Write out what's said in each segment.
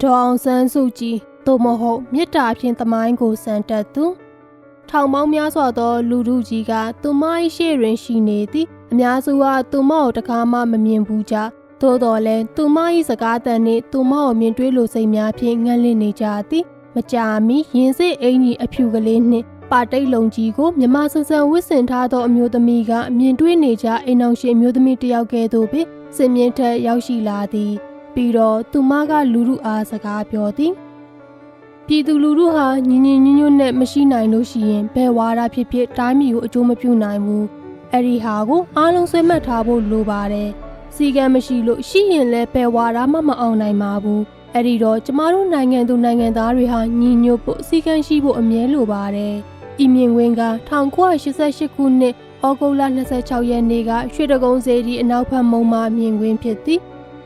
ဒေါအောင်ဆန်းစုကြည်သို့မဟုတ်မေတ္တာဖြင့်သမိုင်းကိုစံတက်သူထောင်ပေါင်းများစွာသော လူထုကြီးကသူမ၏ရှေ့တွင်ရှိနေသည်အများစုကသူမကိုတကားမှမမြင်ဘူးကြသို့တော်လည်းသူမ၏စကားတန်နှင့်သူမကိုမြင်တွေ့လိုစိတ်များဖြင့်ငန့်လင့်နေကြသည်မကြာမီရင်စစ်အင်ကြီးအဖြူကလေးနှင့်ပါတိတ်လုံးကြီးကိုမြမဆန်ဆန်ဝစ်စင်ထားသောအမျိုးသမီးကမြင်တွေ့နေကြအိမ်အောင်ရှင်အမျိုးသမီးတစ်ယောက်ကဲ့သို့ပင်စင်မြင့်ထက်ရောက်ရှိလာသည် ပြီးတော့သူမကလူလူအားစကားပြောသည်ပြည်သူလူထုဟာညီညီညွတ်ညွတ်နဲ့မရှိနိုင်လို့ရှိရင်ဘယ်ဝါဒဖြစ်ဖြစ်တိုင်းပြည်ကိုအကျိုးမပြုနိုင်ဘူးအဲ့ဒီဟာကိုအားလုံးဆွဲမှတ်ထားဖို့လိုပါတယ်စီကံမရှိလို့ရှိရင်လည်းဘယ်ဝါဒမှမအောင်နိုင်ပါဘူးအဲ့ဒီတော့ကျမတို့နိုင်ငံသူနိုင်ငံသားတွေဟာညီညွတ်ဖို့စီကံရှိဖို့အမြဲလိုပါတယ်ဤမြင့်ဝင်းက1988ခုနှစ်ဩဂုတ်လ26ရက်နေ့ကရွှေတကုံစေတီအနောက်ဘက်မုံမှမြင်ကွင်းဖြစ်သည်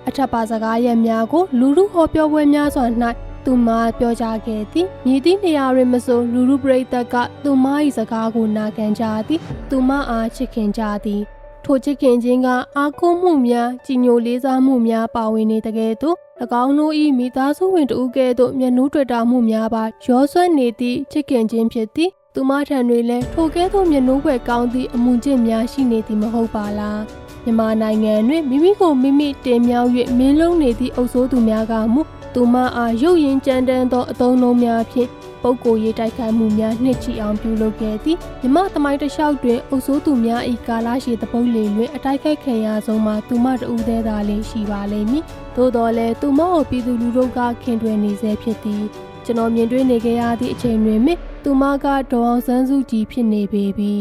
အထက်ပါစကားရက်များကိုလူလူဟောပြောပွဲများစွာ၌သူမပြောကြားခဲ့သည်မြည်သည့်နေရာတွင်မဆိုလူလူပရိသတ်ကသူမ၏စကားကိုနာခံကြသည်သူမအားချစ်ခင်ကြသည်ထိုချစ်ခင်ခြင်းကအာကိုမှုများကြီးညိုလေးစားမှုများပါဝင်နေတကယ်သို့၎င်းတို့၏မိသားစုဝင်တဦးကဲ့သို့မျက်နှာတွေ့တာမှုများပါရောဆွဲနေသည့်ချစ်ခင်ခြင်းဖြစ်သည်သူမထံတွင်လည်းထိုကဲ့သို့မျက်နှာွယ်ကောင်းသည့်အမှုကျင့်များရှိနေသည်မဟုတ်ပါလား မြန်မာနိုင်ငံတွင်မိမိကိုမိမိတင်မြောက်၍မင်းလုံးနေသည့်အုပ်စိုးသူများကမူသူမအားရုပ်ရင်ကြမ်းတမ်းသောအသုံးနှုန်းများဖြင့်ပုပ်ကိုရေးတိုက်ခိုက်မှုများနှစ်ချီအောင်ပြုလုပ်ခဲ့သည်မြမသမိုင်းတစ်လျှောက်တွင်အုပ်စိုးသူများ၏ကာလရှည်တပုတ်လေတွင်အတိုက်ခိုက်ခံရဆုံးမှာသူမတဦးသေးသာလင်းရှိပါလိမ့်မည်သို့တော်လည်းသူမကိုပြည်သူလူထုကခင်တွယ်နေဆဲဖြစ်သည်ကျွန်တော်မြင်တွေ့နေခဲ့ရသည့်အချိန်တွင်မြသူမကဒေါအောင်ဆန်းစုကြည်ဖြစ်နေပေပြီ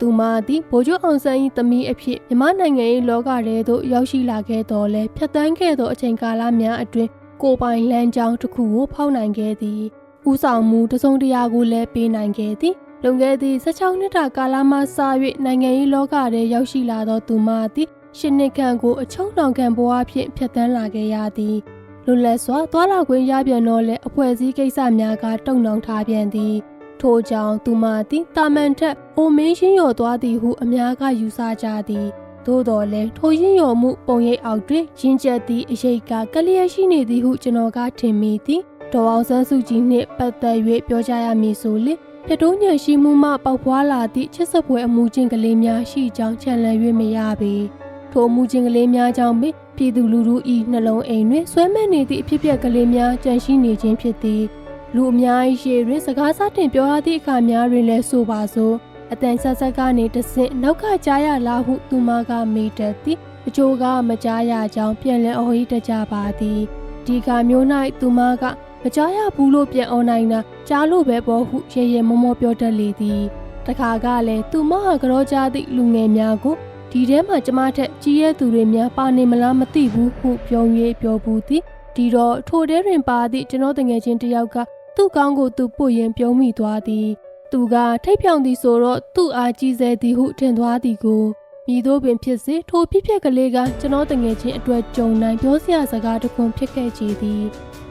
သူမသည်ဗိုလ်ချုပ်အောင်ဆန်း၏သမီးအဖြစ်မြမနိုင်ငံ၏လောကထဲသို့ရောက်ရှိလာခဲ့တော်လဲဖြတ်တန်းခဲ့သောအချိန်ကာလများအတွင်းကိုပိုင်လမ်းကြောင်းတစ်ခုကိုဖောက်နိုင်ခဲ့သည်ဥဆောင်မှုတစုံတရာကိုလည်းပေးနိုင်ခဲ့သည်လွန်ခဲ့သည့်16နှစ်တာကာလမှစ၍နိုင်ငံရေးလောကထဲရောက်ရှိလာသောသူမသည်ရှစ်နှစ်ခန့်ကိုအချုံတောင်ခံဘဝဖြင့်ဖြတ်တန်းလာခဲ့ရသည်လွတ်လပ်စွာသွာလာခွင့်ရပြန်တော့လဲအဖွဲ့အစည်းကိစ္စများကတုံ့နှောင်ထားပြန်သည် ထို့ကြောင့်သူမသည်တာမန်ထက်အိုမင်းရှင်းရော်သွားသည်ဟုအများကယူဆကြသည်သို့တော်လည်းထိုရင်ရော်မှုပုံရိပ်အောက်တွင်ရင်းကျက်သည့်အရေးကကလျက်ရှိနေသည်ဟုကျွန်တော်ကထင်မိသည်ဒေါ်အောင်ဆန်းစုကြည်နှင့်ပတ်သက်၍ပြောကြရမည်ဆိုလေပြတိုးညံရှိမှုမှပေါက်ဖွာလာသည့်ချစ်စပွဲအမှုချင်းကလေးများရှိကြောင်းခြံလည်၍မရပေထိုအမှုချင်းကလေးများကြောင့်ပင်ပြည်သူလူထု၏နှလုံးအိမ်တွင်ဆွဲမဲ့နေသည့်အဖြစ်အပျက်ကလေးများကြန့်ရှိနေခြင်းဖြစ်သည် လူအများကြီးရှေ့တွင်စကားစတင်ပြောရသည့်အခါများတွင်လည်းဆိုပါစို့အတန်ဆက်ဆက်ကနေတဆင့်နောက်ကကြားရလားဟုသူမကမေးတတ်သည်အချို့ကမကြားရကြောင်းပြန်လည်အော်ဟစ်တကြပါသည်ဒီကမျိုး၌သူမကမကြားရဘူးလို့ပြန်អော်နိုင်တာကြားလို့ပဲပေါ့ဟုရေရေမောမောပြောတတ်လေသည်တခါကလည်းသူမဟာကြောကြားသည့်လူငယ်များကိုဒီထဲမှာကျမထက်ကြီးရဲ့သူတွေများပါနေမလားမသိဘူးဟုပြော၍ပြောဘူးသည်ဒီတော့ထိုထဲတွင်ပါသည့်ကျွန်တော်တငယ်ချင်းတယောက်က သူ့ကောင်းကိုသူပုတ်ရင်ပြုံးမိသွားသည် သူကထိတ်ဖြောင်သည်ဆိုတော့သူ့အားကြီးစေသည်ဟုထင်သွားသည်ကိုမြည်တို့ပင်ဖြစ်စေထိုဖြစ်ဖြစ်ကလေးကကျွန်တော်တငယ်ချင်းအတွက်ကြုံနိုင်ပြောစရာစကားတစ်ခုဖြစ်ခဲ့ကြသည်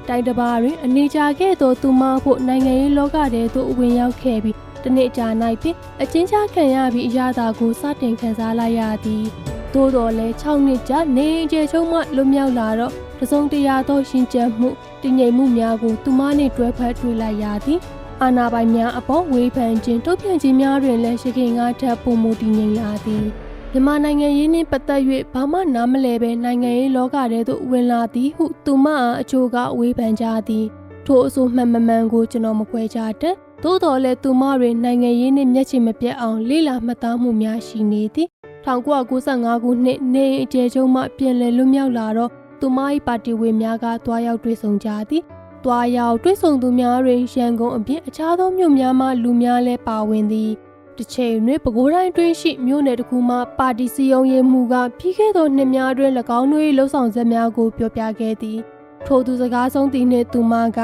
တိုင်းတပါတွင်အနေချခဲ့သောသူမဖို့နိုင်ငံရေးလောကထဲသို့ဝင်ရောက်ခဲ့ပြီးတနေ့ကြာ၌ပင်အချင်းချခံရပြီးအရာသာကိုစတင်ခံစားလိုက်ရသည်သို့တော်လည်း6နှစ်ကြာနေကျေချုံမှလွတ်မြောက်လာတော့ တစုံတရာသောရှင်ကျက်မှုတည်ငြိမ်မှုများကိုသူမနှင့်တွဲဖက်တွေ့လိုက်ရသည်အာနာပိုင်များအပေါ်ဝေဖန်ခြင်းတုံ့ပြန်ခြင်းများတွင်လည်းရှိခင်ကထပ်ပုံမူတည်ငြိမ်လာသည်မြန်မာနိုင်ငံရေးနှင့်ပတ်သက်၍ဘာမှနားမလည်ပဲနိုင်ငံရေးလောကထဲသို့ဝင်လာသည်ဟုသူမအားအချို့ကဝေဖန်ကြသည်ထိုအဆိုမှန်မမှန်ကိုကျွန်တော်မခွဲခြားတတ်သို့တော်လည်းသူမတွေနိုင်ငံရေးနှင့်မျက်ခြေမပြတ်အောင်လေ့လာမှတ်သားမှုများရှိနေသည်1995ခုနှစ်နေအကျယ်ချုံမှ ပြန်လည်လွတ်မြောက်လာတော့ သူမ၏ပါတီဝင်များကတွားရောက်တွေ့ဆုံကြသည်။တွားရောက်တွေ့ဆုံသူများတွင်ရန်ကုန်အပြင်အခြားသောမြို့များမှလူများလည်းပါဝင်သည်။တစ်ချိန်တွင်ပဲခူးတိုင်းတွင်ရှိမြို့နယ်တစ်ခုမှပါတီစီယုံရေးမှုကပြီးခဲ့သောနှစ်များတွင်၎င်းတို့၏လှုပ်ဆောင်ချက်များကိုပြောပြခဲ့သည်။ထိုသူစကားဆုံးသည်နှင့်သူမက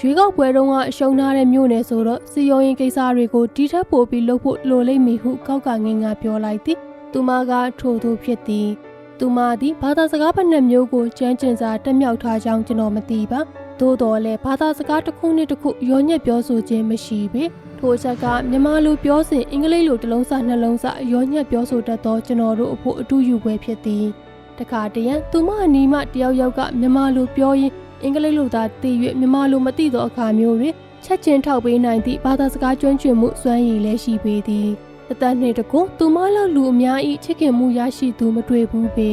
ရွေးကောက်ပွဲတုန်းကအရှုံးထားတဲ့မြို့နယ်ဆိုတော့စီယုံရင်ကိစ္စတွေကိုတီထပ်ပို့ပြီးလုပ်ဖို့လိုလိမ့်မည်ဟုကောက်ကငင်းကပြောလိုက်သည်။သူမကထိုသူဖြစ်သည်။ သူမသည်ဘာသာစကားဘက်နှမျိုးကိုကျမ်းကျင်စာတက်မြောက်ထားကြောင်းကျွန်တော်မသိပါသို့တော်လည်းဘာသာစကားတစ်ခုနဲ့တစ်ခုရောညက်ပြောဆိုခြင်းမရှိပေထိုချက်ကမြန်မာလိုပြောစဉ်အင်္ဂလိပ်လိုတစ်လုံးစာနှလုံးစာရောညက်ပြောဆိုတတ်သောကျွန်တော်တို့အဖို့အတူယူပွဲဖြစ်သည်တခါတရံသူမအနီးမှတယောက်ယောက်ကမြန်မာလိုပြောရင်းအင်္ဂလိပ်လိုသာသိ၍မြန်မာလိုမသိသောအခါမျိုးတွင်ချက်ချင်းထောက်ပေးနိုင်သည့်ဘာသာစကားကျွမ်းကျင်မှုစွမ်းရည်လည်းရှိပေသည် အသက်နှင့်တကူသူမလောက်လူအများ၏ချစ်ခင်မှုရရှိသူမတွေ့ဘူးပေ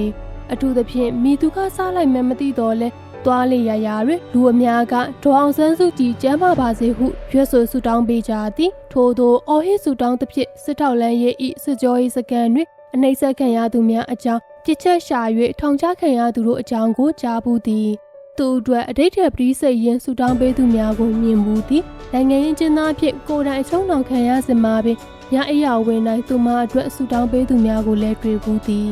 အထူးသဖြင့်မိသူကစားလိုက်မှမသိတော့လဲသွားလေရရာတွင်လူအများကဒေါအောင်ဆန်းစုကြည်ကျမ်းမာပါစေဟုရွတ်ဆိုဆုတောင်းပေးကြသည်ထို့သောအော်ဟစ်ဆုတောင်းသဖြင့်စစ်ထောက်လန်းရဲ့ဤစစ်ကြောရေးစကန်တွင်အနှိမ့်ဆက်ခံရသူများအကြောင်းပြစ်ချက်ရှာ၍ထောင်ချခံရသူတို့အကြောင်းကိုကြားဘူးသည်သူအတွက်အတိတ်ထပရိစိတ်ရင်ဆူတောင်းပေးသူများကိုမြင်မှုသည်နိုင်ငံရေးကျင်းသားဖြစ်ကိုယ်တိုင်အချုံတော်ခံရစင်မှာပင် ညအရာဝင်နိုင်သူမအတွက်ဆူတောင်းပေးသူများကိုလည်းတွေ့ဘူးသည်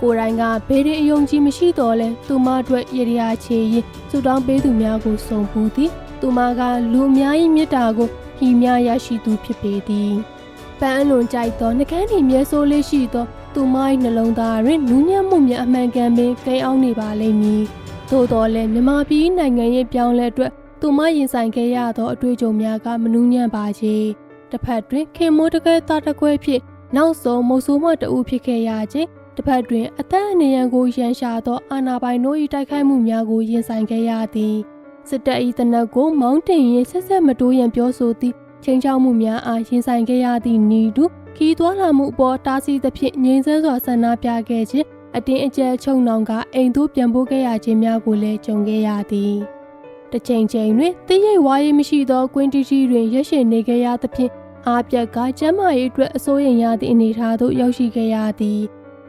ကိုယ်တိုင်ကဘေးရင်အယုံကြည်မရှိတော့လဲသူမအတွက်ရရချေရင်ဆူတောင်းပေးသူများကိုစုံဘူးသည်သူမကလူအများကြီးမေတ္တာကိုဟီများရရှိသူဖြစ်ပေသည်ပန်းအလွန်ကြိုက်သောနှကန်းဒီမြဲဆိုးလေးရှိသောသူမ၏နှလုံးသားတွင်နူးညံ့မှုများအမှန်ကန်ပင်ကိန်းအောင်နေပါလိမ့်မည်။သို့တော်လည်းမြန်မာပြည်နိုင်ငံရေးပြောင်းလဲအတွက်သူမရင်ဆိုင်ခဲ့ရသောအတွေ့အကြုံများကမနူးညံ့ပါချေ။ တစ်ဖက်တွင်ခင်မိုးတကယ်သားတကွဲဖြစ်နောက်ဆုံးမုတ်ဆိုးမတအုပ်ဖြစ်ခဲ့ရခြင်းတစ်ဖက်တွင်အသက်အနည်းကိုရန်ရှာသောအာဏာပိုင်တို့၏တိုက်ခိုက်မှုများကိုရင်ဆိုင်ခဲ့ရသည်။စစ်တပ်၏တနက်ကိုမောင်းတင်ရင်ဆက်ဆက်မတိုးရန်ပြောဆိုသည့်ချိန်ချောက်မှုများအားရင်ဆိုင်ခဲ့ရသည့်နီတူခီးသွွာလာမှုအပေါ်တားဆီးသဖြင့်ငြိမ်သက်စွာဆန္ဒပြခဲ့ခြင်းအတင်းအကျပ်ချုံနှောင်ကအိမ်သို့ပြန်ပို့ခဲ့ရခြင်းများကိုလည်းကြုံခဲ့ရသည်တစ်ချိန်ချိန်တွင်တိရိတ်ဝါရေးမရှိသောကွင်းတီတီတွင်ရက်ရှည်နေခဲ့ရသဖြင့် အားပြက်ကကျမ်းမာရေးအတွက်အစိုးရင်ရသည့်အနေအထားသို့ရောက်ရှိခဲ့ရသည်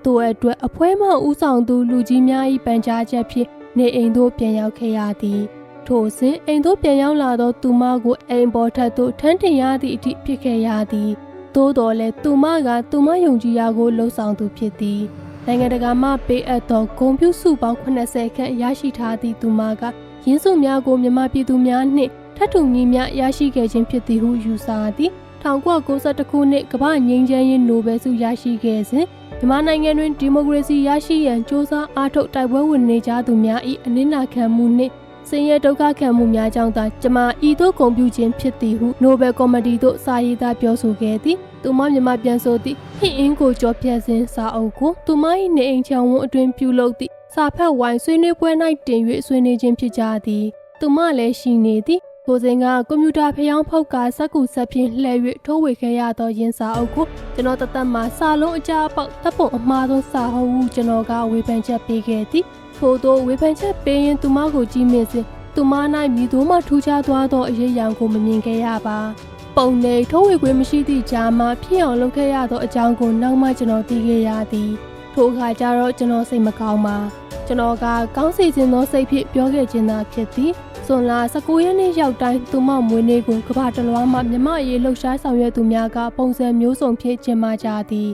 သူ့အတွက်အဖွဲမှဥဆောင်သူလူကြီးများ၏ပန်ကြားချက်ဖြင့်နေအိမ်သို့ပြန်ရောက်ခဲ့ရသည်ထို့စဉ်အိမ်သို့ပြန်ရောက်လာသောသူမကိုအိမ်ပေါ်ထပ်သို့ထမ်းတင်ရသည့်အထိဖြစ်ခဲ့ရသည်သို့တော်လည်းသူမကသူမယုံကြည်ရာကိုလှုံ့ဆော်သူဖြစ်သည်နိုင်ငံတကာမှပေးအပ်သောဂုံပြူစုပေါင်း80ခန့်ရရှိထားသည့်သူမကရင်းစုများကိုမြန်မာပြည်သူများနှင့်ထပ်တူညီမျှရရှိခဲ့ခြင်းဖြစ်သည်ဟုယူဆသည် 1992ခုနှစ်ကမ္ဘာငြိမ်းချမ်းရေးနိုဘယ်ဆုရရှိခဲ့စဉ်မြန်မာနိုင်ငံတွင်ဒီမိုကရေစီရရှိရန်စ조사အားထုတ်တိုက်ပွဲဝင်နေကြသူများ၏အနစ်နာခံမှုနှင့်ဆင်းရဲဒုက္ခခံမှုများကြောင့်သာကျမဤသို့ဂုဏ်ပြုခြင်းဖြစ်သည်ဟုနိုဘယ်ကော်မတီသို့စာရေးသားပြောဆိုခဲ့သည်သူမမြန်မာပြန်ဆိုသည့်ဟင့်အင်းကိုကြောပြတ်စဉ်စာအုပ်ကိုသူမ၏နေအိမ်ချောင်းဝန်းအတွင်ပြုလုပ်သည့်စာဖတ်ဝိုင်းဆွေးနွေးပွဲ၌တင်၍ဆွေးနွေးခြင်းဖြစ်ကြသည်သူမလည်းရှိနေသည် ကိုစင်ကကွန်ပျူတာဖျောင်းဖောက်ကစက်ကူဆက်ဖြင့်လှည့်၍ထိုးဝေခဲ့ရသောရင်းစာအုပ်ကိုကျွန်တော်တသက်မှာစာလုံးအကြအပေါက်တပ်ပုံအမှားဆုံးစာဟုတ်ဟုကျွန်တော်ကဝေဖန်ချက်ပေးခဲ့သည်ထို့သောဝေဖန်ချက်ပေးရင်သူမကိုကြည့်မြင်စဉ်သူမ၌မိသူမှထူးခြားသွားသောအရေးအယံကိုမမြင်ခဲ့ရပါပုံနေထိုးဝေခွင့်မရှိသည့်ကြားမှာဖြစ်အောင်လုပ်ခဲ့ရသောအကြောင်းကိုနောက်မှကျွန်တော်သိခဲ့ရသည်ထိုအခါကျတော့ကျွန်တော်စိတ်မကောင်းပါကျွန်တော်ကကောင်းစီခြင်းသောစိတ်ဖြင့်ပြောခဲ့ခြင်းသာဖြစ်သည် စွန်လာ19ရက်နေ့ရောက်တိုင်းသူမမွေးနေ့ကိုကဘာတလွားမှမြမအရေးလှုပ်ရှားဆောင်ရွက်သူများကပုံစံမျိုးစုံဖြင့်ကျင်းပကြသည်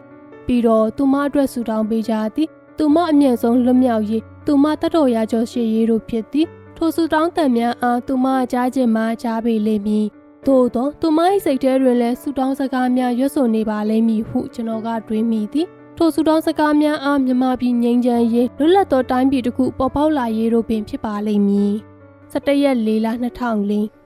ပြီးတော့သူမအတွက်ဆူတောင်းပေးကြသည်သူမအမြင့်ဆုံးလွတ်မြောက်ရေးသူမတတ်တော်ရာကျော်ရှေ့ရေးတို့ဖြစ်သည်ထိုဆူတောင်းတန်များအားသူမကြားခြင်းမှကြားပေလိမ့်မည်သို့သောသူမ၏စိတ်ထဲတွင်လည်းဆူတောင်းစကားများရွတ်ဆိုနေပါလိမ့်မည်ဟုကျွန်တော်ကတွေးမိသည်ထိုဆူတောင်းစကားများအားမြမပြည်ငြိမ်းချမ်းရေးလွတ်လပ်သောတိုင်းပြည်တစ်ခုပေါ်ပေါက်လာရေးတို့ပင်ဖြစ်ပါလိမ့်မည် 17ရက်4လ2004